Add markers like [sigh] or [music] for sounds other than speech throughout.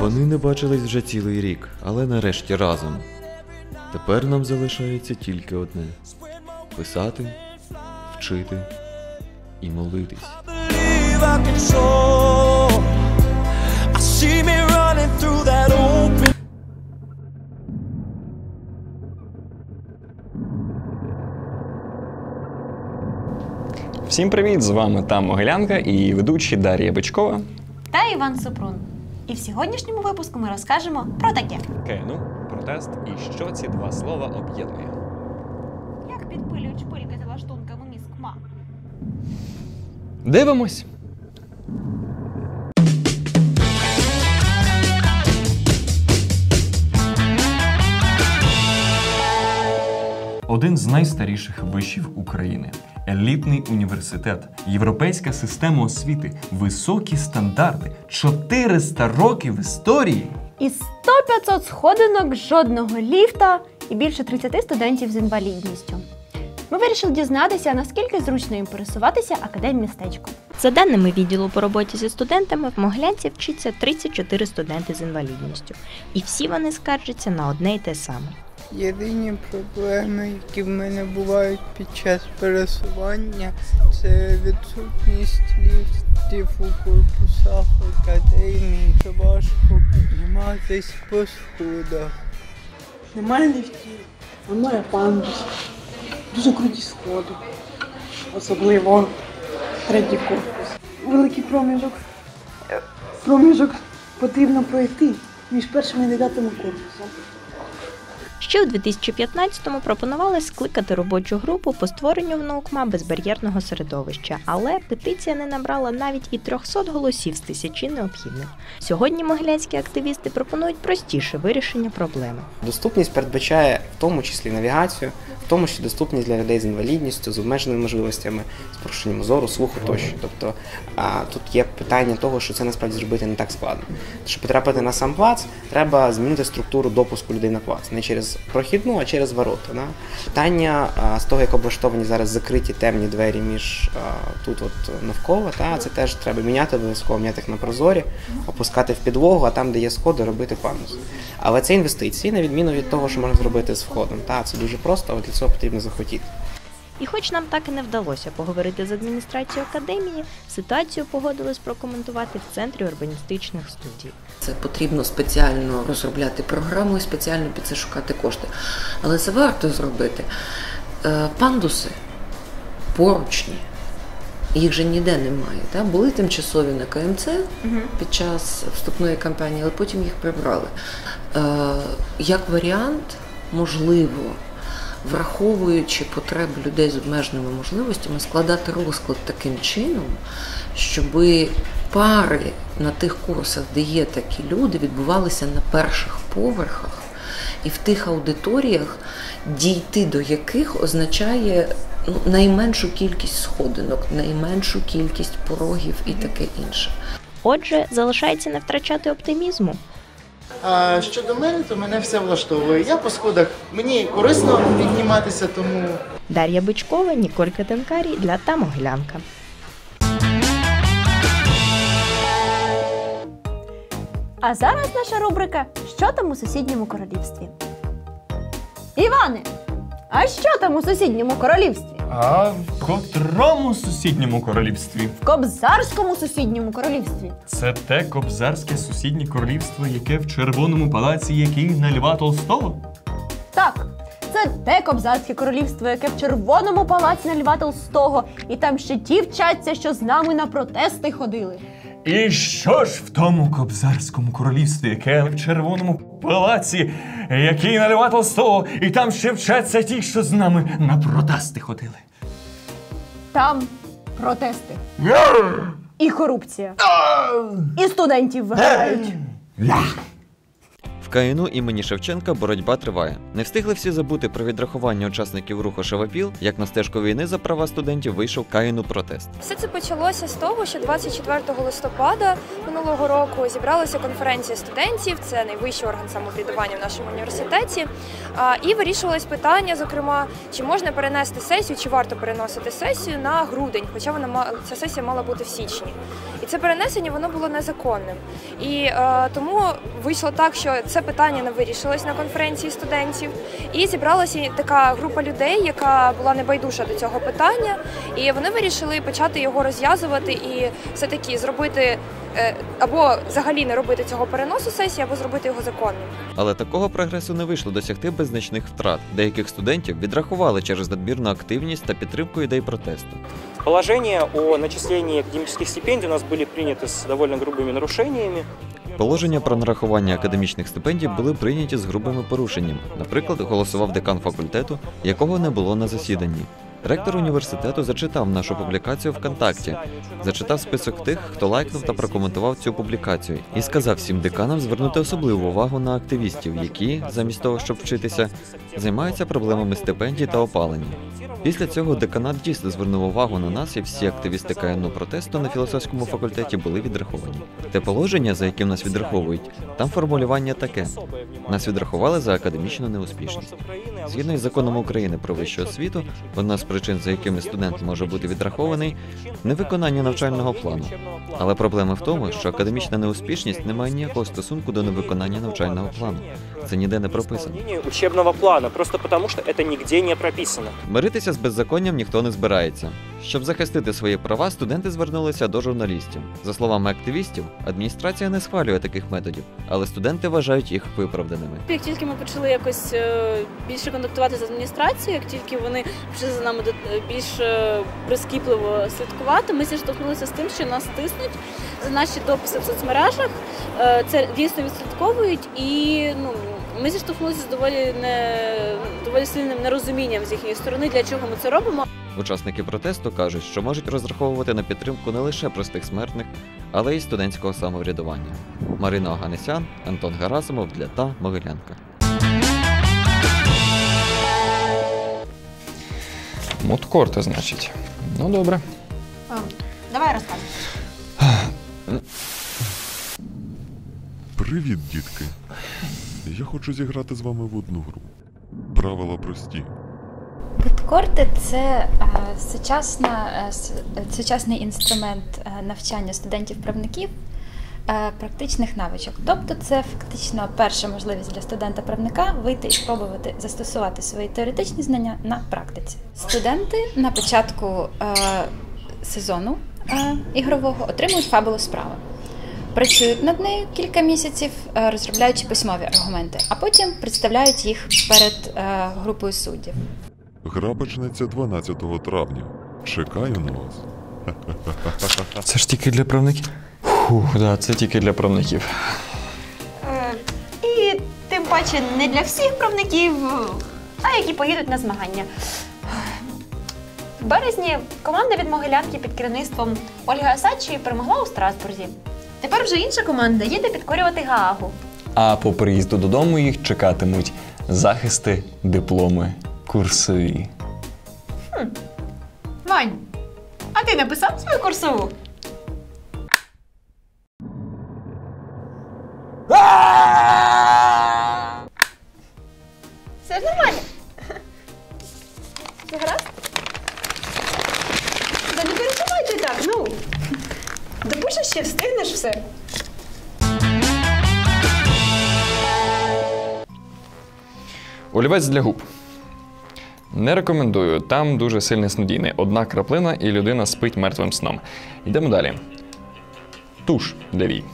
Вони не бачились вже цілий рік, але нарешті разом. Тепер нам залишається тільки одне писати, вчити і молитись. believe I can soar. I see me running through that Всім привіт! З вами там Могилянка і ведучі Дар'я Бичкова. та Іван Супрун. І в сьогоднішньому випуску ми розкажемо про таке: КНУ, протест і що ці два слова об'єднує. як підпилюють шпильки за лаштунками мізк ма. Дивимось. Один з найстаріших вишів України. Елітний університет, європейська система освіти, високі стандарти, 400 років історії. І 100-500 сходинок, жодного ліфта і більше 30 студентів з інвалідністю. Ми вирішили дізнатися, наскільки зручно їм пересуватися академмістечком. За даними відділу по роботі зі студентами, в Могилянці вчиться 34 студенти з інвалідністю, і всі вони скаржаться на одне й те саме. Єдині проблеми, які в мене бувають під час пересування, це відсутність ліфтів у корпусах академії, що важко підніматись по сходах. Немає ліфтів, немає пандус. Дуже круті сходи. Особливо третій корпус. Великий проміжок. Проміжок потрібно пройти між першим і дев'ятим корпусом. Ще у 2015-му пропонували скликати робочу групу по створенню в наукма безбар'єрного середовища, але петиція не набрала навіть і 300 голосів з тисячі необхідних. Сьогодні могилянські активісти пропонують простіше вирішення проблеми. Доступність передбачає в тому числі навігацію, тому числі доступність для людей з інвалідністю, з обмеженими можливостями, з порушенням зору, слуху тощо. Тобто а, тут є питання того, що це насправді зробити не так складно. Щоб потрапити на сам плац, треба змінити структуру допуску людей на плац. Не через прохідну, а через ворота. Да? Питання а, з того, як облаштовані зараз закриті темні двері між а, тут от навколо, та, це теж треба міняти обов'язково, міняти їх на прозорі, опускати в підлогу, а там, де є сходи, робити пандус. Але це інвестиції, на відміну від того, що можна зробити з входом. Та, це дуже просто, цього потрібно захотіти. І хоч нам так і не вдалося поговорити з адміністрацією академії, ситуацію погодились прокоментувати в центрі урбаністичних студій. Це потрібно спеціально розробляти програму і спеціально під це шукати кошти. Але це варто зробити. Е, Пандуси поручні, їх же ніде немає. Та? Були тимчасові на КМЦ під час вступної кампанії, але потім їх прибрали. Е, Як варіант, можливо, враховуючи потреби людей з обмеженими можливостями, складати розклад таким чином, щоб пари на тих курсах, де є такі люди, відбувалися на перших поверхах, і в тих аудиторіях, дійти до яких означає ну, найменшу кількість сходинок, найменшу кількість порогів і таке інше. Отже, залишається не втрачати оптимізму. А щодо мене, то мене все влаштовує. Я по сходах мені корисно підніматися, тому Дар'я Бичкова, Ніколь Катенкарі для та Могилянка. А зараз наша рубрика Що там у сусідньому королівстві? Іване, а що там у сусідньому королівстві? А в котрому сусідньому королівстві? В Кобзарському сусідньому королівстві. Це те кобзарське сусіднє королівство, яке в червоному палаці є кінь Льва Толстого? Так, це те кобзарське королівство, яке в червоному палаці на Льва Толстого, і там ще ті вчаться, що з нами на протести ходили. І що ж в тому кобзарському королівстві, яке в червоному палаці, який на Льва Толстого, і там ще вчаться ті, що з нами на протести ходили? Там протести. І корупція. І студентів виграють. В КНУ імені Шевченка боротьба триває. Не встигли всі забути про відрахування учасників руху Шевапіл, як на стежку війни за права студентів вийшов КНУ протест. Все це почалося з того, що 24 листопада минулого року зібралася конференція студентів, це найвищий орган самоврядування в нашому університеті. І вирішувалось питання, зокрема, чи можна перенести сесію, чи варто переносити сесію на грудень, хоча вона ця сесія мала бути в січні. І це перенесення воно було незаконним. І е, тому вийшло так, що це питання не вирішилось на конференції студентів. І зібралася така група людей, яка була небайдужа до цього питання, і вони вирішили почати його розв'язувати і все-таки зробити е, або взагалі не робити цього переносу сесії, або зробити його законним. Але такого прогресу не вийшло досягти без значних втрат. Деяких студентів відрахували через надмірну активність та підтримку ідей протесту. Положения о начислении академических стипендий у нас были приняты с довольно грубыми нарушениями. Положення про нарахування академічних стипендій були прийняті з грубими порушеннями. Наприклад, голосував декан факультету, якого не було на засіданні. Ректор університету зачитав нашу публікацію ВКонтакті, зачитав список тих, хто лайкнув та прокоментував цю публікацію, і сказав всім деканам звернути особливу увагу на активістів, які, замість того, щоб вчитися, займаються проблемами стипендій та опалення. Після цього деканат дійсно звернув увагу на нас, і всі активісти КНУ протесту на філософському факультеті були відраховані. Те положення, за яким нас відраховують, там формулювання таке: нас відрахували за академічну неуспішність. Згідно із законом України про вищу освіту, одна з причин, за якими студент може бути відрахований, невиконання навчального плану. Але проблема в тому, що академічна неуспішність не має ніякого стосунку до невиконання навчального плану. Це ніде не прописано. Учебного плана, просто потому что это нигде не прописано. Миритися з беззаконням ніхто не збирається. Щоб захистити свої права, студенти звернулися до журналістів. За словами активістів, адміністрація не схвалює таких методів, але студенти вважають їх виправданими. Як тільки ми почали якось е, більше контактувати з адміністрацією, як тільки вони почали за нами до- більш е, прискіпливо слідкувати, ми зіштовхнулися з тим, що нас тиснуть за наші дописи в соцмережах. Е, Це дійсно відслідковують, і ну ми зіштовхнулися з доволі не доволі сильним нерозумінням з їхньої сторони, для чого ми це робимо. Учасники протесту кажуть, що можуть розраховувати на підтримку не лише простих смертних, але й студентського самоврядування. Марина Оганесян, Антон Гарасимов для та Могилянка. Мудкорти, значить. Ну добре. Давай розказуй. Привіт, дітки. Я хочу зіграти з вами в одну гру. Правила прості. Біткорти це е, сучасна, е, сучасний інструмент е, навчання студентів-правників практичних навичок. Тобто, це фактично перша можливість для студента-правника вийти і спробувати застосувати свої теоретичні знання на практиці. Студенти на початку сезону ігрового отримують фабулу справи. Працюють над нею кілька місяців, е, розробляючи письмові аргументи, а потім представляють їх перед е, групою суддів. Гра почнеться 12 травня. Чекаю на вас. Це ж тільки для правників. Фух, да, це тільки для правників. Е, і тим паче не для всіх правників, а які поїдуть на змагання. В березні команда від Могилянки під керівництвом Ольги Осадчої перемогла у Страсбурзі. Тепер вже інша команда їде підкорювати Гаагу. А по приїзду додому їх чекатимуть захисти, дипломи, курсові. Хм. Вань, а ти написав свою курсову? Допишеш ще встигнеш все. Олівець для губ. Не рекомендую. Там дуже сильне снодійне. Одна краплина і людина спить мертвим сном. Йдемо далі. Туш для вій.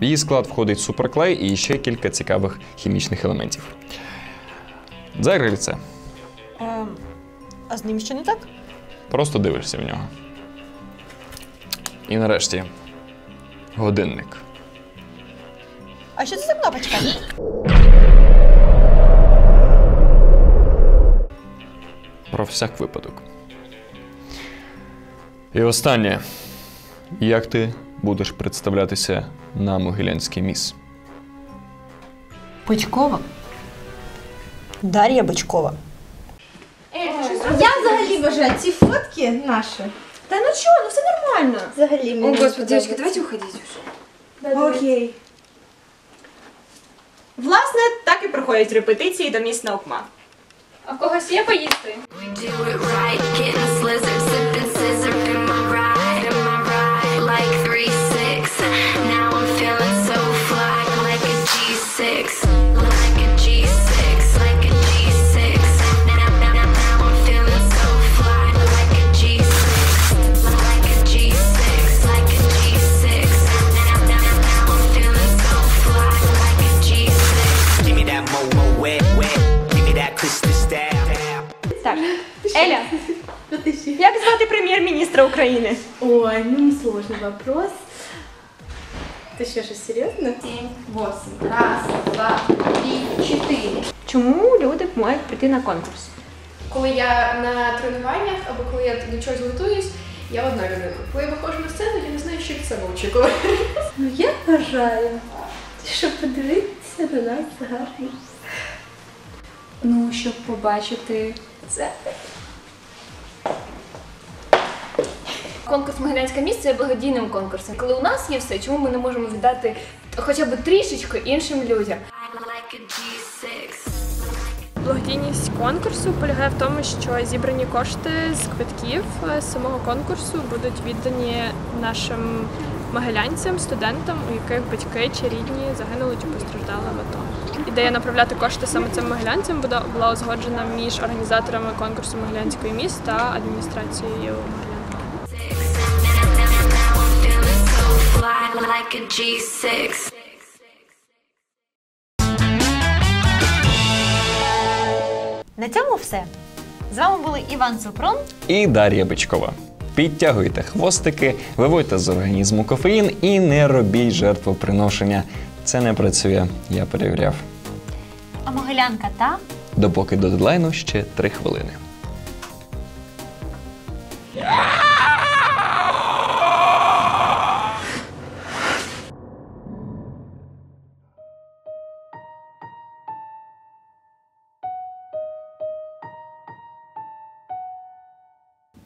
В її склад входить суперклей і ще кілька цікавих хімічних елементів. Дзеркальце. Ем, а з ним що не так? Просто дивишся в нього. І нарешті годинник. А що це за кнопочка? Про всяк випадок. І останнє. Як ти будеш представлятися на Могилянський міс? Бичкова. Дар'я Бичкова. Я взагалі вважаю ці фотки наші. Та ну що, ну все нормально. Взагалі О, господи, девочки, подобається. давайте уходить уже. Окей. Власне, так і проходять репетиції до міст наукма. А в когось є поїсти? Give ну несложный вопрос. Ты что, что, серьезно? Семь, восемь. Раз, два, три, четыре. Чому люди мають прийти на конкурс? Коли я на тренуваннях або коли я до чогось готуюсь, я одна людина. Коли я виходжу на сцену, я не знаю, що від себе очікувати. Ну я вважаю, щоб подивитися на нас гарно. Ну, щоб побачити це. Конкурс Могилянське місце є благодійним конкурсом. Коли у нас є все, чому ми не можемо віддати хоча б трішечку іншим людям? Благодійність конкурсу полягає в тому, що зібрані кошти з квитків е, самого конкурсу будуть віддані нашим могилянцям, студентам, у яких батьки чи рідні загинули чи постраждали в АТО. Ідея направляти кошти саме цим могилянцям була- узгоджена між організаторами конкурсу Могилянської міст та адміністрацією Могилянки. like a G6. На цьому все. З вами були Іван Супрун. І Дар'я Бичкова. Підтягуйте хвостики, виводьте з організму кофеїн і не робіть жертвоприношення. Це не працює, я перевіряв. А Могилянка та Допоки до дедлайну ще три хвилини.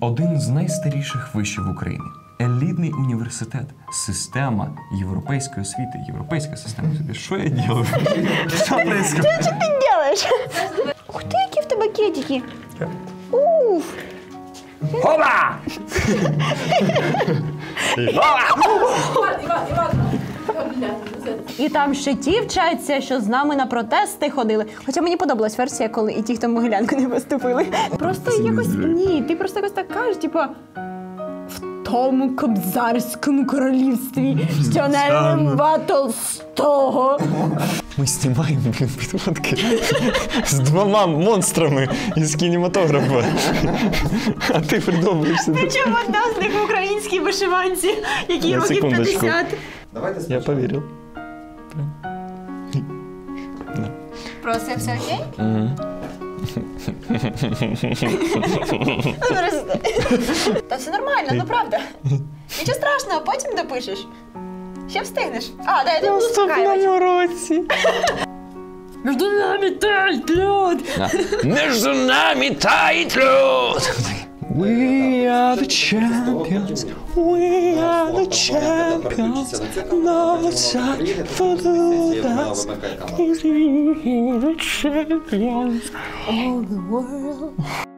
Один з найстаріших вишів України. Елітний університет, система європейської освіти, європейська система освіти. Що я ділаю? Що происходит? Що ти робиш? Ух ти, які в тебе кетики. Уф. Опа! [laughs] І там ще ті вчаться, що з нами на протести ходили. Хоча мені подобалась версія, коли і ті, хто могилянку не виступили. Просто якось ні. Ти просто якось так кажеш, типа. В тому кобзарському королівстві, що не батл з того. Ми знімаємо блін, підводки з двома монстрами із кінематографа. А ти придумуєшся. Причому одна з них в українській вишиванці, які років 50. Давайте Я поверил. Просто все окей? Ну, Та все нормально, ну правда. Нічого страшного, потім допишеш. Ще встигнеш. А, да, я тебе наступному році. Між нами тает лед. Між нами тает лід! We are the champions. We are the champions. No time for us. We are the champions. All the world.